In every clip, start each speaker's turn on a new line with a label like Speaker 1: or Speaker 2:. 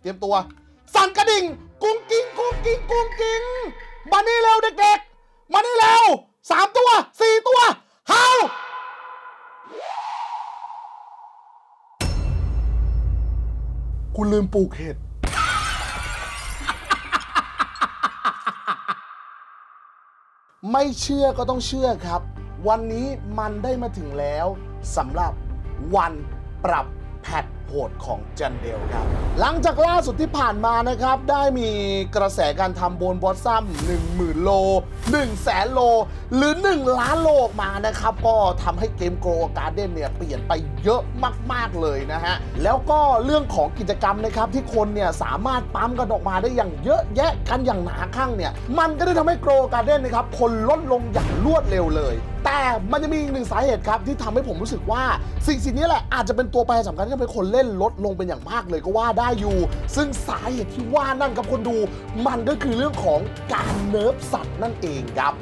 Speaker 1: เตรียมตัว สั่นกระดิ่ง กุ้งกิ้งกุ้งกิ้งกุ้งกิ้งมานี่เร็วเด็กๆ มานี่เร็วสามตัวสี่ตัวเฮาคุณลืมปลูกเห็ดไม่เชื่อก็ต้องเชื่อครับ วันนี้มันได้มาถึงแล้วสำหรับวันปรับแพท โหดของจันเดลครับ หลังจากล่าสุดที่ผ่านมานะครับ ได้มีกระแสการทำโบนบอสซัม10,000 โล1แสนโล หรือ 1 ล้านโลออกมานะครับ ก็ทำให้เกมโกลการ์เด้นเนี่ยเปลี่ยนไปเยอะมาก ๆ เลยนะฮะ แล้วก็เรื่องของกิจกรรมนะครับที่คนเนี่ยสามารถปั๊มกันออกมาได้อย่างเยอะแยะกันอย่างหนาข้างเนี่ยมันก็ได้ทำให้โกลการ์เด้นนะครับคนลดลงอย่างรวดเร็วเลย แต่มันจะมีอีกหนึ่งสาเหตุครับที่ทำให้ผมรู้สึกว่าสิ่งสิ่งนี้แหละอาจจะเป็นตัวแปรสำคัญที่ทำให้คนเล่นลดลงเป็นอย่างมากเลยก็ว่าได้อยู่ ซึ่งสาเหตุที่ว่านั่นกับคนดู มันก็คือเรื่องของการเนิร์ฟสัตว์นั่นเองครับ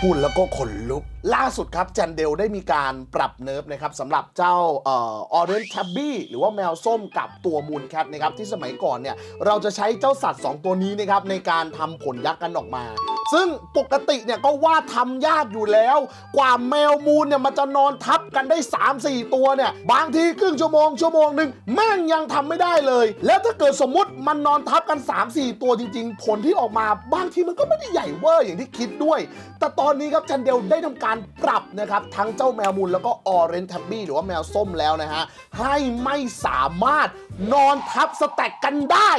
Speaker 1: พูดแล้วก็ขนลุก ล่าสุดครับจันเดลได้มีการปรับเนิร์ฟนะครับสำหรับเจ้าออเรนแทบบี้หรือว่าแมวส้มกับตัวมูนแคทนะครับที่สมัยก่อนเนี่ยเราจะใช้เจ้าสัตว์ 2 ตัวนี้นะครับในการทำผลยักษ์กันออกมา ซึ่งปกติเนี่ยก็ว่าทำยากอยู่แล้ว กว่าแมวมูนเนี่ยมันจะนอนทับกันได้ 3-4 ตัวเนี่ย บางทีครึ่งชั่วโมงชั่วโมงหนึ่งแม่งยังทำไม่ได้เลย แล้วถ้าเกิดสมมติมันนอนทับกัน 3-4 ตัวจริง ๆ ผลที่ออกมาบางทีมันก็ไม่ได้ใหญ่เวอร์อย่างที่คิดด้วย แต่ตอนนี้ครับจันเดลได้ทำการปรับนะครับทั้งเจ้าแมวมูลแล้วก็ออเรนทับบี้หรือว่าแมวส้มแล้วนะฮะให้ไม่สามารถนอนทับสแต็กกันได้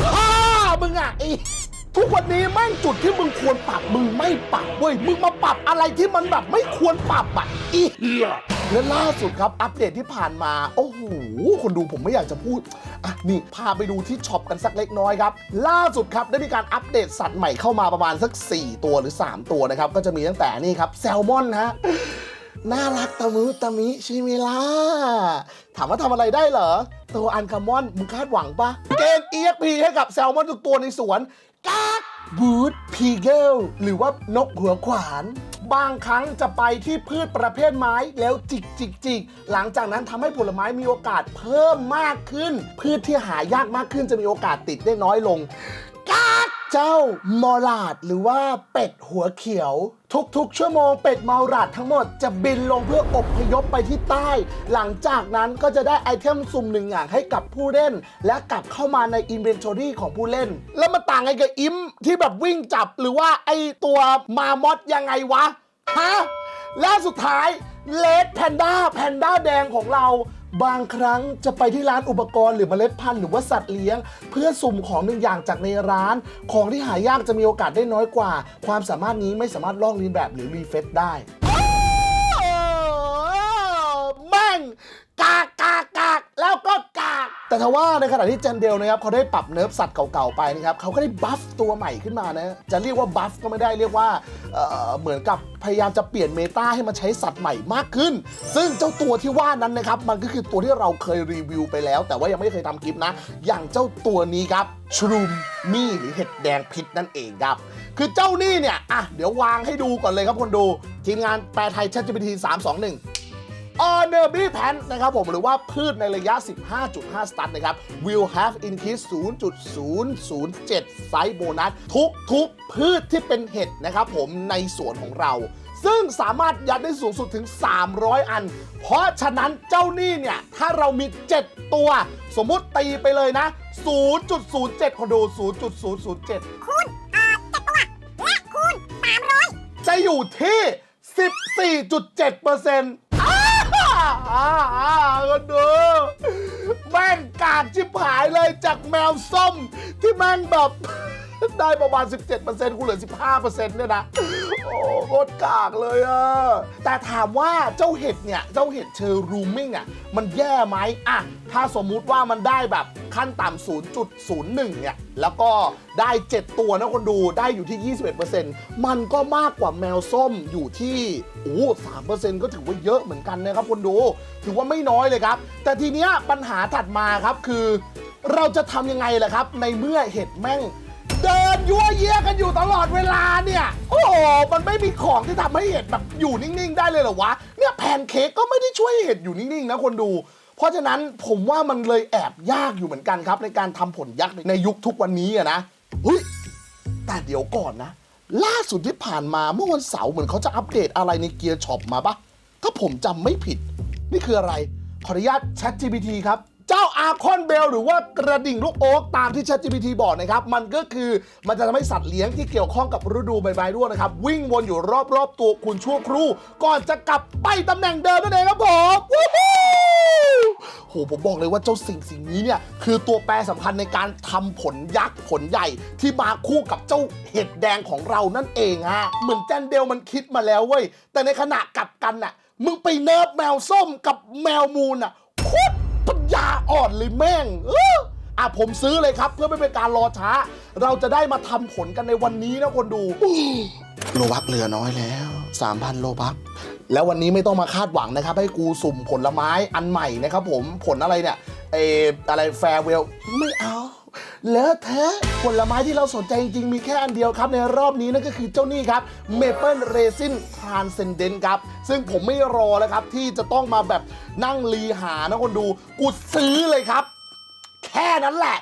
Speaker 1: พ่ามึงอะไอ ทุกวันนี้แม่งจุดที่มึงควรปรับมึงไม่ปรับเว้ยมึงมาปรับอะไรที่มันแบบไม่ควรปรับอะอีเหและล่าสุดครับอัปเดตที่ผ่านมา โอ้โหคนดูผมไม่อยากจะพูดอะนี่พาไปดูที่ช็อปกันสักเล็กน้อยครับ ล่าสุดครับได้มีการอัปเดตสัตว์ใหม่เข้ามาประมาณสัก 4 ตัวหรือ 3 ตัวนะครับ ก็จะมีตั้งแต่นี่ครับแซลมอนฮะน่ารักตะมุตะมิช่ไหมล่ะถามว่าทำอะไรได้เหรอ ตัวอันคามอนมึงคาดหวังปะเกณฑ์ EXP ให้กับแซลมอนทุกตัวในสวน กากบูดพีเกลหรือว่านกหัวขวาน บางครั้งจะไปที่พืชประเภทไม้แล้วจิกจิกจิกหลังจากนั้นทำให้ผลไม้มีโอกาสเพิ่มมากขึ้น พืชที่หายากมากขึ้นจะมีโอกาสติดได้น้อยลง เจ้ามอลาดหรือว่าเป็ดหัวเขียว ทุกๆ ชั่วโมงเป็ดมอลาดทั้งหมดจะบินลงเพื่ออบพยพไปที่ใต้ หลังจากนั้นก็จะได้ไอเทมสุ่มหนึ่งอย่างให้กับผู้เล่น และกลับเข้ามาในอินเวนทอรี่ของผู้เล่น แล้วมาต่างไงกับอิมที่แบบวิ่งจับหรือว่าไอตัวมามอสยังไงวะฮะและสุดท้ายเลดแพนด้าแพนด้าแดงของเรา บางครั้งจะไปที่ร้านอุปกรณ์หรือเมล็ดพันธุ์หรือว่าสัตว์เลี้ยง เพื่อสุ่มของหนึ่งอย่างจากในร้าน ของที่หายากจะมีโอกาสได้น้อยกว่า ความสามารถนี้ไม่สามารถลอกเลียนแบบหรือรีเฟซได้ แม่งกากกากกากแล้วก็กาก แต่ทว่าในขณะที่เจนเดลนะครับเขาได้ปรับเนิร์ฟสัตว์เก่าๆไปนะครับเขาก็ได้บัฟตัวใหม่ขึ้นมานะจะเรียกว่าบัฟก็ไม่ได้เรียกว่าเอ่อเหมือนกับพยายามจะเปลี่ยนเมตาให้มันใช้สัตว์ใหม่มากขึ้น ซึ่งเจ้าตัวที่ว่านั้นนะครับมันก็คือตัวที่เราเคยรีวิวไปแล้ว แต่ว่ายังไม่เคยทำคลิปนะ อย่างเจ้าตัวนี้ครับชรูมมี่หรือเห็ดแดงพิษนั่นเองครับ คือเจ้านี่เนี่ยอะเดี๋ยววางให้ดูก่อนเลยครับคนดู ทีมงานแปลไทย ChatGPT 321 ออเนอร์บี้แพนนะครับผมหรือว่าพืชในระยะ 15.5 สตันนะครับ will have increase 0.007 ไซส์โบนัส ทุกทุกๆพืชที่เป็นเห็ดนะครับผมในสวนของเรา ซึ่งสามารถยัดได้สูงสุดถึง 300 อัน เพราะฉะนั้นเจ้านี่เนี่ย ถ้าเรามี 7 ตัว สมมุติตีไปเลยนะ 0.07คนดู0.007
Speaker 2: คูณเอ่อเจ็ดตัวและคูณสามร้อย
Speaker 1: จะอยู่ที่ 14.7เปอร์เซ็นต์ อ้าอ้ากันดูแม่งกาดชิบหายเลยจากแมวส้ม ที่แม่งแบบ ได้ประมาณ 17%กูเหลือ 15%เนี่ยนะ โอ้โคตรกากเลยอะแต่ถามว่าเจ้าเห็ดเนี่ย เจ้าเห็ดเชอร์รูมิงอะมันแย่ไหมอะถ้าสมมุติว่ามันได้แบบขั้นต่ำ0.01 เนี่ย แล้วก็ได้ 7 ตัวนะคนดูได้อยู่ที่ 21%มันก็มากกว่าแมวส้มอยู่ที่โอ้3%ก็ถือว่าเยอะเหมือนกันนะครับคนดู ถือว่าไม่น้อยเลยครับ แต่ทีเนี้ยปัญหาถัดมาครับคือ เราจะทำยังไงล่ะครับ ในเมื่อเห็ดแม่ง เดินยั่วเยี่ยกันอยู่ตลอดเวลาเนี่ย โอ้โหมันไม่มีของที่ทำให้เห็ดแบบอยู่นิ่งๆ ได้เลยเหรอวะ เนี่ยแพนเค้กก็ไม่ได้ช่วยให้เห็ดอยู่นิ่งๆนะคนดู เพราะฉะนั้นผมว่ามันเลยแอบยากอยู่เหมือนกันครับ ในการทำผลยักษ์ในยุคทุกวันนี้อะนะเฮ้ย แต่เดี๋ยวก่อนนะ ล่าสุดที่ผ่านมาเมื่อวันเสาร์เหมือนเขาจะอัปเดตอะไรในเกียร์ช็อปมาปะถ้าผมจำไม่ผิด นี่คืออะไร ขออนุญาต ChatGPT ครับ เจ้าอาคอนเบลหรือว่ากระดิ่งลูกโอ๊กตามที่ ChatGPT บอกนะครับ มันก็คือมันจะทำให้สัตว์เลี้ยงที่เกี่ยวข้องกับฤดูใบไม้ร่วงนะครับ วิ่งวนอยู่รอบๆตัวคุณชั่วครู่ ก่อนจะกลับไปตำแหน่งเดิมนั่นเองครับผมวู้ฮู้โหผมบอกเลยว่าเจ้าสิ่งสิ่งนี้เนี่ย คือตัวแปรสำคัญในการทำผลยักษ์ผลใหญ่ ที่มาคู่กับเจ้าเห็ดแดงของเรานั่นเองฮะเหมือนแจนเดลมันคิดมาแล้วเว้ยแต่ในขณะกลับกันน่ะมึงไปเนิร์ฟแมวส้มกับแมวมูนอะโคตร อ่อนเลยแม่งเอออะผมซื้อเลยครับ เพื่อไม่เป็นการรอช้า เราจะได้มาทำผลกันในวันนี้นะคนดูโลบักเหลือน้อยแล้ว 3,000 โลบักแล้ววันนี้ไม่ต้องมาคาดหวังนะครับ ให้กูสุ่มผลไม้อันใหม่นะครับผมผลอะไรเนี่ยเอออะไรแฟร์เวลไม่เอา เลอะเทอะผลไม้ที่เราสนใจจริงๆ มีแค่อันเดียวครับ ในรอบนี้นั่นก็คือเจ้านี่ครับเมเปิลเรซินทรานเซนเดนต์ครับ ซึ่งผมไม่รอแล้วครับ ที่จะต้องมาแบบนั่งรีหานะคนดู กูซื้อเลยครับ แค่นั้นแหละ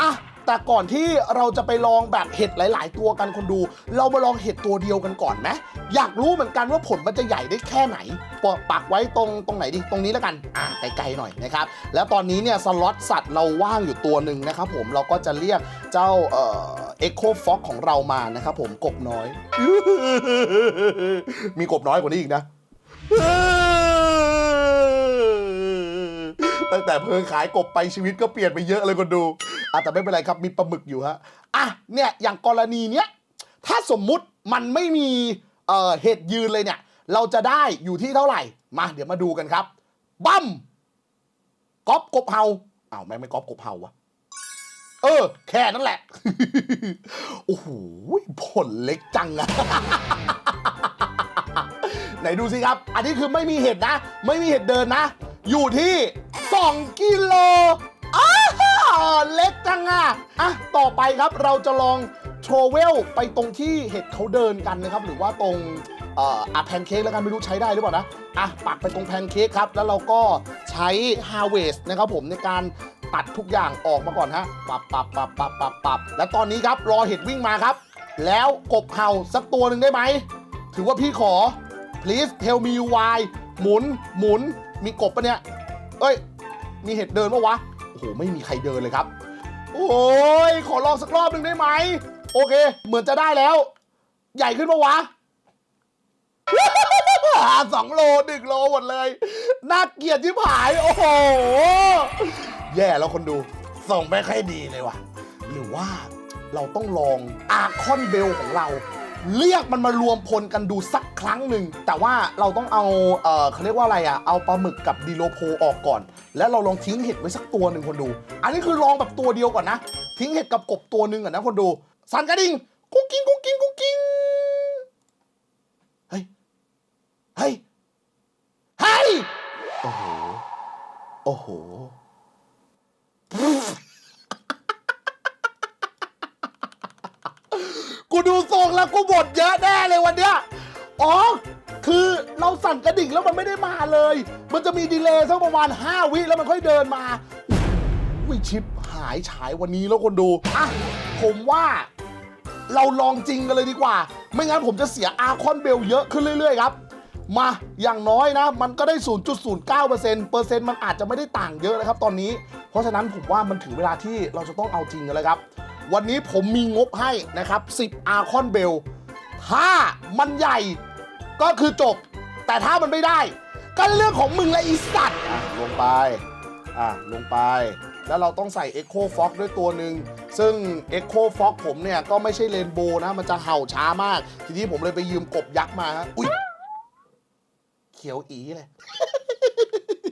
Speaker 1: อะ แต่ก่อนที่เราจะไปลองแบบเห็ดหลาย ๆ ตัวกันคนดู เรามาลองเห็ดตัวเดียวกันก่อนไหมอยากรู้เหมือนกันว่าผลมันจะใหญ่ได้แค่ไหนปปักไว้ตรงตรงไหนดิตรงนี้แล้วกันอะไกลๆหน่อยนะครับแล้วตอนนี้เนี่ยสล็อตสัตว์เราว่างอยู่ตัวหนึ่งนะครับผมเราก็จะเรียกเจ้าเอ่อ็กโคฟ็อกของเรามานะครับผมกบน้อย มีกบน้อยกว่านี้อีกนะตั้งแต่เพิ่งขายกบไปชีวิตก็เปลี่ยนไปเยอะเลยคนดู อะแต่ไม่เป็นไรครับมีปลาหมึกอยู่ฮะอะเนี่ยอย่างกรณีเนี้ยถ้าสมมุติมันไม่มีเอ่อเห็ดยืนเลยเนี่ย เราจะได้อยู่ที่เท่าไหร่มาเดี๋ยวมาดูกันครับบั้มก๊อปกบเฮาอ้าวไม่งไม่ก๊อปกบเฮาวะเออ แค่นั้นแหละ โอ้โหผลเล็กจังอะไหนดูสิครับ อันนี้คือไม่มีเห็ดนะ ไม่มีเห็ดเดินนะ อยู่ที่ 2 กิโล อ้าวเล็กจังอะอะต่อไปครับเราจะลองโทรเวลไปตรงที่เห็ดเขาเดินกันนะครับ หรือว่าตรงเอ่ออะแพนเค้กแล้วกันไม่รู้ใช้ได้หรือเปล่านะอะปักไปตรงแพนเค้กครับ แล้วเราก็ใช้ Harvest นะครับผมในการตัดทุกอย่างออกมาก่อนฮะปับปับปับปับปับปับและตอนนี้ครับรอเห็ดวิ่งมาครับ แล้วกบเห่าสักตัวหนึ่งได้ไหม ถือว่าพี่ขอ please tell me why หมุนหมุนมีกบปะเนี่ย เอ้ย มีเห็ดเดินปะวะ หไม่มีใครเดินเลยครับ โอ้ยขอลองสักรอบหนึ่งได้ไหม โอเค เหมือนจะได้แล้ว ใหญ่ขึ้นปะวะสองโลหนึ่งโลหมดเลย น่าเกลียดที่ผาย โอ้โห แย่แล้วคนดู ส่งไม่ค่อยดีเลยว่ะ หรือว่าเราต้องลองอาคอนเบลของเรา เรียกมันมารวมพลกันดูสักครั้งหนึ่ง แต่ว่าเราต้องเอาเออเขาเรียกว่าอะไรอะเอาปลาหมึกกับดีโลโพออกก่อน แล้วเราลองทิ้งเห็ดไว้สักตัวหนึ่งคนดู อันนี้คือลองแบบตัวเดียวก่อนนะ ทิ้งเห็ดกับกบตัวหนึ่งก่อนนะคนดู สันกระดิ่งกุ้งกิ้งกุ้งกิ้งกุ้งกิ้งเฮ้ย เฮ้ย เฮ้ย โอ้โห โอ้โห กูดูทรง แล้วกูบ่นเยอะแน่เลยวันเนี้ยอ๋อ คือเราสั่นกระดิ่งแล้วมันไม่ได้มาเลย มันจะมีดีเลย์สักประมาณ 5 วิแล้วมันค่อยเดินมาวิชิปหายฉายวันนี้แล้วคนดูอะผมว่าเราลองจริงกันเลยดีกว่า ไม่งั้นผมจะเสียอาคอนเบลเยอะขึ้นเรื่อยๆครับมาอย่างน้อยนะ มันก็ได้ 0.09%เปอร์เซ็นต์เปอร์เซ็นต์มันอาจจะไม่ได้ต่างเยอะนะครับตอนนี้ เพราะฉะนั้นผมว่ามันถึงเวลาที่เราจะต้องเอาจริงกันแล้วครับ วันนี้ผมมีงบให้นะครับ 10 อาคอนเบล ถ้ามันใหญ่ก็คือจบ แต่ถ้ามันไม่ได้ ก็เรื่องของมึงและอีสัตว์อะลงไป อะ ลงไป แล้วเราต้องใส่ Echo Fox ด้วยตัวหนึ่ง ซึ่ง Echo Fox ผมเนี่ย ก็ไม่ใช่เรนโบว์นะ มันจะเห่าช้ามาก ทีนี้ผมเลยไปยืมกบยักษ์มาฮะอุ้ยเขียวอีเลย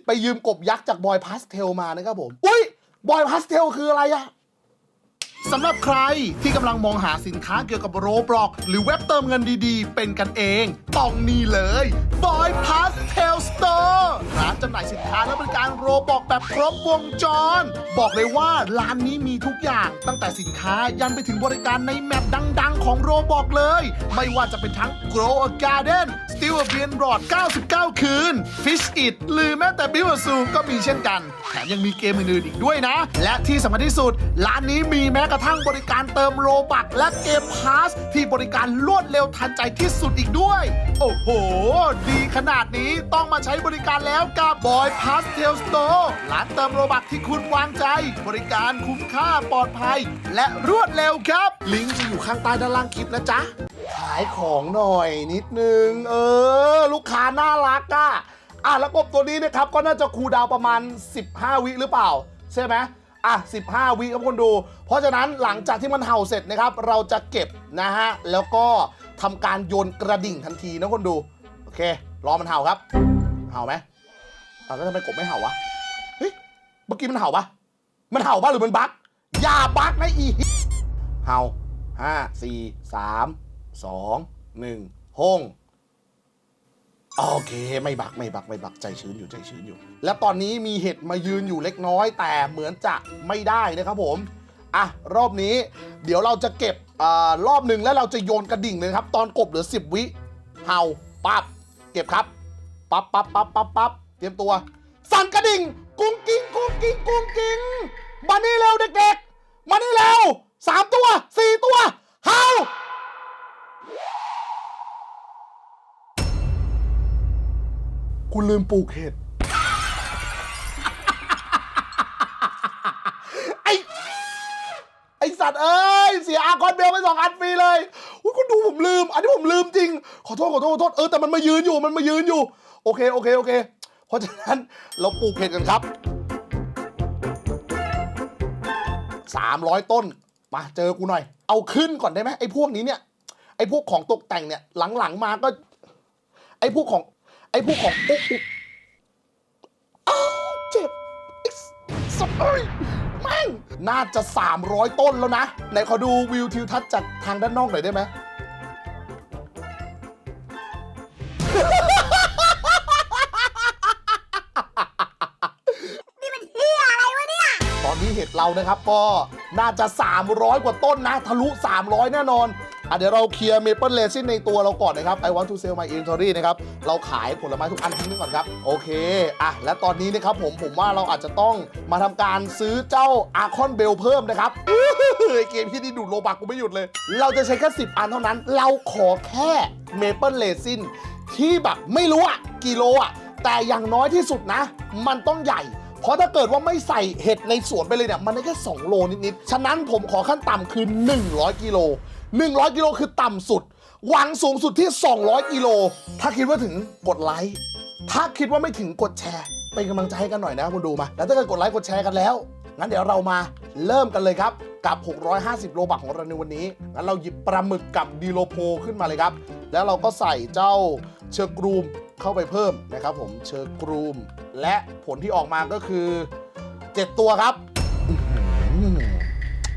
Speaker 1: ไปยืมกบยักษ์จากบอยพาสเทลมานะครับผม อุ้ยบอยพาสเทลคืออะไรอะ สำหรับใครที่กำลังมองหาสินค้าเกี่ยวกับโรบล็อกหรือเว็บเติมเงินดีๆ เป็นกันเองต้องนี่เลย Boy Pastel Store ร้านจำหน่ายสินค้าและบริการโรบล็อกแบบครบวงจร บอกเลยว่าร้านนี้มีทุกอย่าง ตั้งแต่สินค้ายันไปถึงบริการในแมปดังๆ ของโรบล็อกเลย ไม่ว่าจะเป็นทั้ง Grow a Garden Still a b i a n Rod 99 คืน Fish It หรือแม้แต่ b i w a z o o ก็มีเช่นกัน แถมยังมีเกมอื่นๆอีกด้วยนะ และที่สำคัญที่สุด ร้านนี้มีแม้กกระทั่งบริการเติมโลบักและเกมพาสที่บริการรวดเร็วทันใจที่สุดอีกด้วย โอ้โห ดีขนาดนี้ต้องมาใช้บริการแล้วกับ Boy Pastel Store ร้านเติมโลบักที่คุณวางใจ บริการคุ้มค่าปลอดภัย และรวดเร็วครับ ลิงก์จะอยู่ข้างใต้ด้านล่างคลิปนะจ๊ะ ขายของหน่อยนิดนึง เออ ลูกค้าน่ารักอะอะแล้วกบตัวนี้นะครับก็น่าจะคูลดาวประมาณ 15 วิหรือเปล่า ใช่ไหม อะ 15 วิครับคนดู เพราะฉะนั้นหลังจากที่มันเห่าเสร็จนะครับ เราจะเก็บนะฮะ แล้วก็ทำการโยนกระดิ่งทันทีนะคนดู โอเค รอมันเห่าครับ เห่าไหมอะแล้วทำไมกบไม่เห่าวะ เฮ้ย เมื่อกี้มันเห่าปะมันเห่าปะหรือมันบั๊กอย่าบั๊กนะอี เห่าห้าสี่สามสองหนึ่งห้อง โอเคไม่บักไม่บักไม่บักใจชื้นอยู่ใจชื้นอยู่ และตอนนี้มีเห็ดมายืนอยู่เล็กน้อย แต่เหมือนจะไม่ได้นะครับผมอะรอบนี้ เดี๋ยวเราจะเก็บอารอบหนึ่งแล้วเราจะโยนกระดิ่งเลยครับ ตอนกบเหลือ 10 วิเห่าปั๊บเก็บครับปั๊บปั๊บปั๊บปั๊บปั๊บเตรียมตัว สั่นกระดิ่ง กุ้งกิ้งกุ้งกิ้งกุ้งกิ้งมานี่เร็วเด็กๆมานี่เร็วสามตัวสี่ตัวเฮา คุณลืมปลูกเห็ด ไอไอสัตว์เอ้ย เสียอาคอนเบลไปสองอันฟรีเลยอุ้ยคุณดูผมลืม อันนี้ผมลืมจริง ขอโทษขอโทษขอโทษ เออแต่มันมายืนอยู่ มันมายืนอยู่ โอเคโอเคโอเค เพราะฉะนั้นเราปลูกเห็ดกันครับ 300 ต้น มาเจอกูหน่อย เอาขึ้นก่อนได้ไหมไอ้พวกนี้เนี่ย ไอ้พวกของตกแต่งเนี่ย หลังๆมาก็ ไอ้พวกของ ไอ้พวกของอุ๊บอุ๊บอ้าวเจ็บไอ้สัตว์เอ้ยแม่งน่าจะ 300 ต้นแล้วนะ ไหนขอดูวิวทิวทัศน์จากทางด้านนอกหน่อยได้ไหม
Speaker 2: นี่มันเฮียอะไรวะเนี่ย
Speaker 1: ตอนนี้เห็ดเรานะครับก็น่าจะ 300 กว่าต้นนะ ทะลุ 300 แน่นอน อะเดี๋ยวเราเคลียร์เมเปิลเลซินในตัวเราก่อนนะครับ I want to sell my inventory นะครับ เราขายผลไม้ทุกอันทิ้งไปก่อนครับ โอเค อะ และตอนนี้นะครับผม ผมว่าเราอาจจะต้องมาทำการซื้อเจ้าอาคอนเบลเพิ่มนะครับอือหือเกมที่นี่ดูดโลบักกูไม่หยุดเลย เราจะใช้แค่10 อันเท่านั้น เราขอแค่เมเปิลเลซินที่แบบไม่รู้อะกิโลอะแต่อย่างน้อยที่สุดนะ มันต้องใหญ่ เพราะถ้าเกิดว่าไม่ใส่เห็ดในสวนไปเลยเนี่ย มันได้แค่ 2 โลนิดๆ ฉะนั้นผมขอขั้นต่ำคือ 100 กิโล 100 กิโลคือต่ำสุด หวังสูงสุดที่ 200 กิโล ถ้าคิดว่าถึงกดไลค์ ถ้าคิดว่าไม่ถึงกดแชร์ เป็นกำลังใจให้กันหน่อยนะคุณดูมา แล้วถ้าเกิดกดไลค์กดแชร์กันแล้ว งั้นเดี๋ยวเรามาเริ่มกันเลยครับ กับ 650 โลบักของเราในวันนี้ งั้นเราหยิบปลาหมึกกับดีโลโพขึ้นมาเลยครับ แล้วเราก็ใส่เจ้าเชอร์กรูมเข้าไปเพิ่มนะครับผม เชอร์กรูม และผลที่ออกมาก็คือ 7 ตัวครับ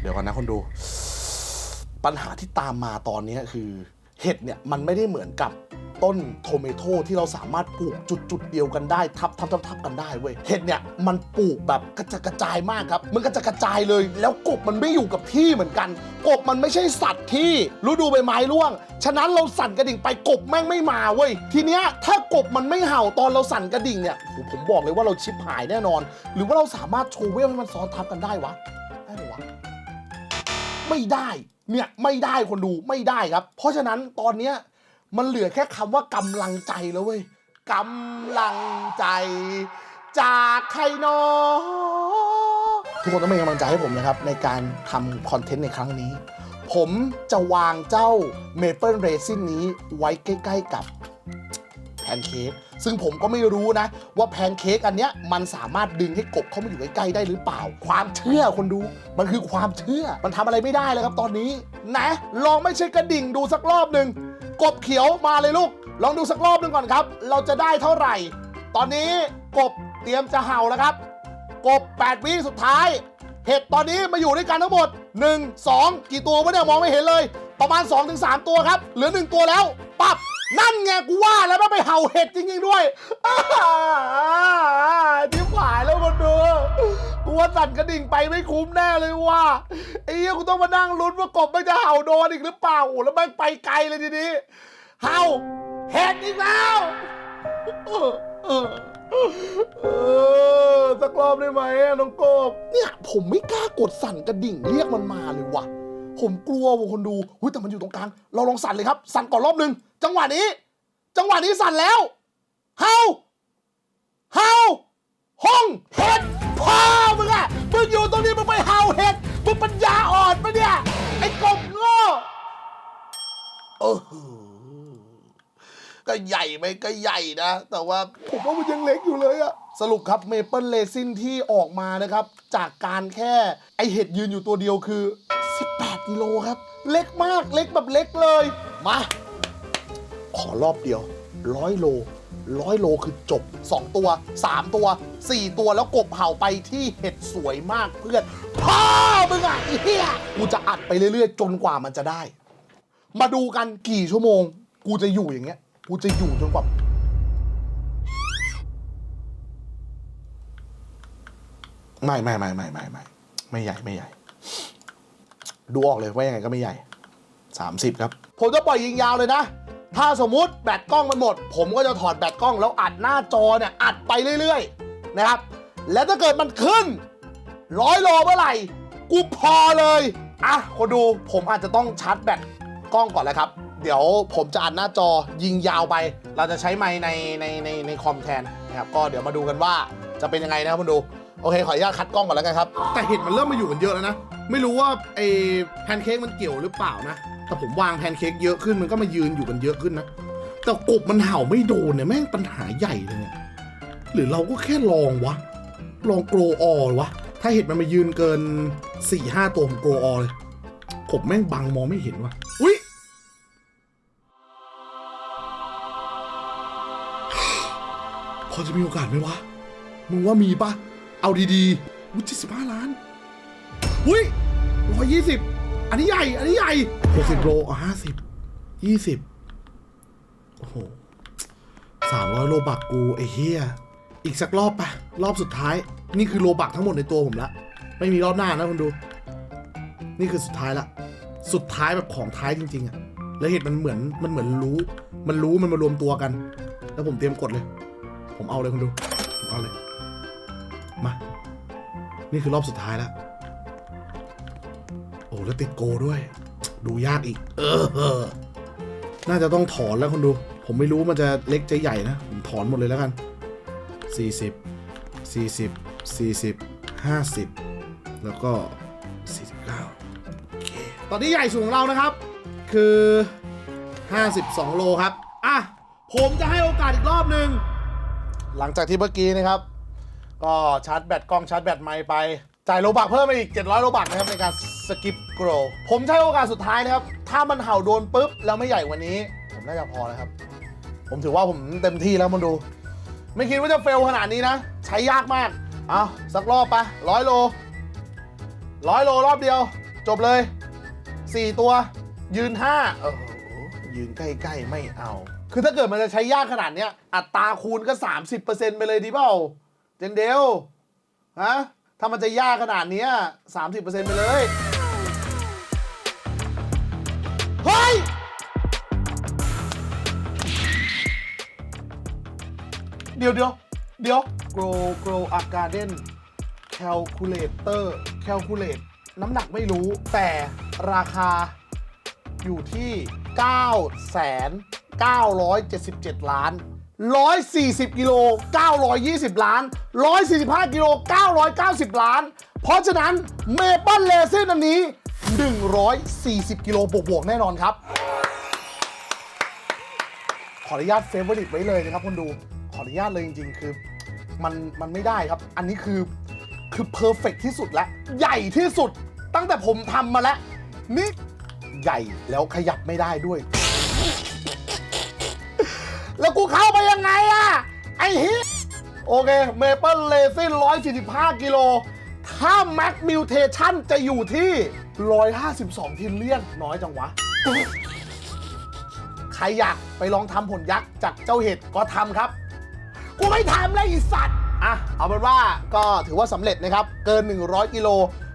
Speaker 1: เดี๋ยวก่อนนะคนดู ปัญหาที่ตามมาตอนนี้คือ เห็ดเนี่ยมันไม่ได้เหมือนกับต้นโทเมโตที่เราสามารถปลูกจุดจุดเดียวกันได้ทับทับทับทับกันได้เว้ยเห็ดเนี่ยมันปลูกแบบกระจกระจายมากครับ มันกระจกระจายเลย แล้วกบมันไม่อยู่กับที่เหมือนกัน กบมันไม่ใช่สัตว์ที่ฤดูใบไม้ร่วง ฉะนั้นเราสั่นกระดิ่งไปกบแม่งไม่มาเว้ยทีเนี้ยถ้ากบมันไม่เห่าตอนเราสั่นกระดิ่งเนี่ยผมบอกเลยว่าเราชิบหายแน่นอน หรือว่าเราสามารถโชว์เวลให้มันซ้อนทับกันได้วะได้ไหมวะไม่ได้ เนี่ยไม่ได้คนดูไม่ได้ครับ เพราะฉะนั้นตอนเนี้ยมันเหลือแค่คำว่ากำลังใจแล้วเว้ยกำลังใจ จากใครนอทุกคนต้องเป็นกำลังใจให้ผมนะครับ ในการทำคอนเทนต์ในครั้งนี้ ผมจะวางเจ้าเมเปิลเรซินนี้ไว้ใกล้ ๆ กับแพนเค้ก ซึ่งผมก็ไม่รู้นะ ว่าแพนเค้กอันเนี้ยมันสามารถดึงให้กบเข้ามาอยู่ใกล้ๆได้หรือเปล่า ความเชื่อคนดู มันคือความเชื่อมันทำอะไรไม่ได้เลยครับตอนนี้นะลองไม่ใช่กระดิ่งดูสักรอบหนึ่งกบเขียวมาเลยลูก ลองดูสักรอบหนึ่งก่อนครับ เราจะได้เท่าไหร่ ตอนนี้กบเตรียมจะเห่าแล้วครับ กบ 8 วิสุดท้าย เห็ดตอนนี้มาอยู่ด้วยกันทั้งหมด 1 2 กี่ตัววะเนี่ยมองไม่เห็นเลย ประมาณ 2-3 ตัวครับ เหลือ 1 ตัวแล้ว ปั๊บ นั่นไงกูว่าแล้วมันไปเห่าเห็ดจริงๆด้วยที่ฝ่ายแล้วคนดูกูว่าสั่นกระดิ่งไปไม่คุ้มแน่เลยว่าไอ้เหี้ยกูต้องมานั่งลุ้นว่ากบไมันจะเห่าโดนอีกหรือเปล่าโอ้แล้วมันไปไกลเลยทีนี้เห่าเห็ดอีกแล้วเออสักรอบได้ไหมน้องกบเนี่ย ผมไม่กล้ากดสั่นกระดิ่งเรียกมันมาเลยว่ะ ผมกลัวว่ะคนดูเฮ้ยแต่มันอยู่ตรงกลาง เราลองสั่นเลยครับ สั่นก่อนรอบหนึ่งจังหวะนี้ จังหวะนี้สั่นแล้วเฮาเฮาห้องเห็ดพ่อมึงอะมึงอยู่ตรงนี้มึงไปเฮาเห็ดมึงปัญญาอ่อนปะเนี่ย ไอ้กบโง่เออก็ใหญ่ไหมก็ใหญ่นะ แต่ว่าผมว่ามันยังเล็กอยู่เลยอะสรุปครับเมเปิลเลซินที่ออกมานะครับ จากการแค่ไอเห็ดยืนอยู่ตัวเดียวคือ 18กิโลครับ เล็กมากเล็กแบบเล็กเลย มา ขอรอบเดียวร้อยโลร้อยโลคือจบ 2 ตัว 3 ตัว 4 ตัวแล้วกบเห่าไปที่เห็ดสวยมากเพื่อน พ่อมึงอะไอ้เฮียกูจะอัดไปเรื่อยๆ จนกว่ามันจะได้ มาดูกันกี่ชั่วโมง กูจะอยู่อย่างเงี้ย กูจะอยู่จนกว่าไม่ไม่ไม่ไม่ไม่ไม่ไม่ใหญ่ไม่ใหญ่ ดูออกเลยว่ายังไงก็ไม่ใหญ่ 30 ครับ ผมจะปล่อยยิงยาวเลยนะ ถ้าสมมุติแบตกล้องมันหมด ผมก็จะถอดแบตกล้องแล้วอัดหน้าจอเนี่ยอัดไปเรื่อยๆ นะครับ แล้วถ้าเกิดมันขึ้นร้อยโลเมื่อไหร่ กูพอเลยอะคนดูผมอาจจะต้องชาร์จแบตกล้องก่อนแล้วครับ เดี๋ยวผมจะอัดหน้าจอยิงยาวไป เราจะใช้ไมค์ในในในในคอมแทนนะครับก็เดี๋ยวมาดูกันว่าจะเป็นยังไงนะครับคนดู โอเค ขออนุญาตคัดกล้องก่อนแล้วกันครับ แต่เห็ดมันเริ่มมาอยู่กันเยอะแล้วนะ ไม่รู้ว่าไอ้แพนเค้กมันเกี่ยวหรือเปล่านะ แต่ผมวางแพนเค้กเยอะขึ้นมันก็มายืนอยู่กันเยอะขึ้นนะ แต่กบมันเห่าไม่โดนเนี่ยแม่งปัญหาใหญ่เลยเนี่ยหรือเราก็แค่ลองวะ ลองโกรออวะ ถ้าเห็ดมันมายืนเกิน4ี่ห้าตัวผมโกรออเลยกบแม่งบังมองไม่เห็นวะอุ้ยพอจะมีโอกาสไหมวะ มึงว่ามีปะ เอาดีๆวุ้ยเจ็ดสิบห้าล้านอุ้ยร้อยยี่สิบอันนี้ใหญ่ อันนี้ใหญ่หกสิบโลอะห้าสิบยี่สิบโอ้โหสามร้อยโลบักกูไอ้เฮียอีกสักรอบปะรอบสุดท้าย นี่คือโลบักทั้งหมดในตัวผมละ ไม่มีรอบหน้านะคุณดู นี่คือสุดท้ายละ สุดท้ายแบบของท้ายจริง ๆอะแล้วเห็นมันเหมือนมันเหมือนรู้ มันรู้มันมารวมตัวกัน แล้วผมเตรียมกดเลย ผมเอาเลยคุณดู ผมเอาเลย นี่คือรอบสุดท้ายแล้ว โอ้แล้วติดโกด้วย ดูยากอีก เออ น่าจะต้องถอนแล้วคุณดู ผมไม่รู้มันจะเล็กจะใหญ่นะ ผมถอนหมดเลยแล้วกัน 40 40 40 50 แล้วก็ 49 โอเค ตอนนี้ใหญ่สุดของเรานะครับ คือ 52 โลครับ อะ ผมจะให้โอกาสอีกรอบหนึ่ง หลังจากที่เมื่อกี้นะครับ ก็ชาร์จแบตกล้องชาร์จแบตไมค์ไป จ่ายโลบักเพิ่มไปอีก 700 โลบักนะครับในการสกิปโกรผมใช้โอกาสสุดท้ายนะครับ ถ้ามันเห่าโดนปุ๊บ แล้วไม่ใหญ่กว่านี้ ผมน่าจะพอแล้วครับ ผมถือว่าผมเต็มที่แล้วมันดู ไม่คิดว่าจะเฟลขนาดนี้นะ ใช้ยากมาก เอาสักรอบไปร้อยโลร้อยโลรอบเดียว จบเลย 4 ตัว ยืน5โอ้โหยืนใกล้ๆไม่เอา คือถ้าเกิดมันจะใช้ยากขนาดเนี้ยอัตราคูณก็ 30%ไปเลยดีเปล่า จนเดลฮะถ้ามันจะยากขนาดนี้ย30%ไปเลย เฮ้ย เดี๋ยวเดี๋ยวเดี๋ยว grow grow a garden calculator calculate น้ำหนักไม่รู้ แต่ราคาอยู่ที่ 9 977 ล้าน 140 กิโล 920 ล้าน 145 กิโล 990 ล้าน เพราะฉะนั้นเมเปิลเลเซนอันนี้ 140 กิโลบวกๆ แน่นอนครับ ขออนุญาตเฟเวอริตไว้เลยนะครับคนดู ขออนุญาตเลยจริงๆ คือ มันมันไม่ได้ครับ อันนี้คือคือเพอร์เฟกที่สุดแล้วใหญ่ที่สุดตั้งแต่ผมทำมาแล้ว นี่ใหญ่แล้วขยับไม่ได้ด้วย ยังไงอะไอ้เฮียโอเคเมเปิลเลซิน145 กิโลทถ้าแม็กมิวเทชันจะอยู่ที่ 152ทิลเลียนน้อยจังวะ ใครอยากไปลองทำผลยักษ์จากเจ้าเห็ดก็ทำครับ กูไม่ทำเลยไอีสัตว์อะเอาเป็นว่าก็ถือว่าสำเร็จนะครับ เกิน 100 กิโล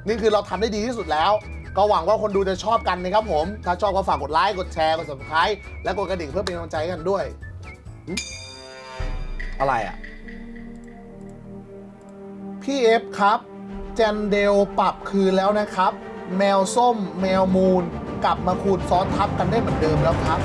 Speaker 1: นี่คือเราทำได้ดีที่สุดแล้ว ก็หวังว่าคนดูจะชอบกันนะครับผม ถ้าชอบก็ฝากกดไลค์ กดแชร์ กด subscribe และกดกระดิ่งเพื่อเป็นกำลังใจให้กันด้วยหึ อะไรอะ พี่เอฟครับ เจนเดลปรับคืนแล้วนะครับ แมวส้ม แมวมูน กลับมาคูณซอสทับกันได้เหมือนเดิมแล้วครับ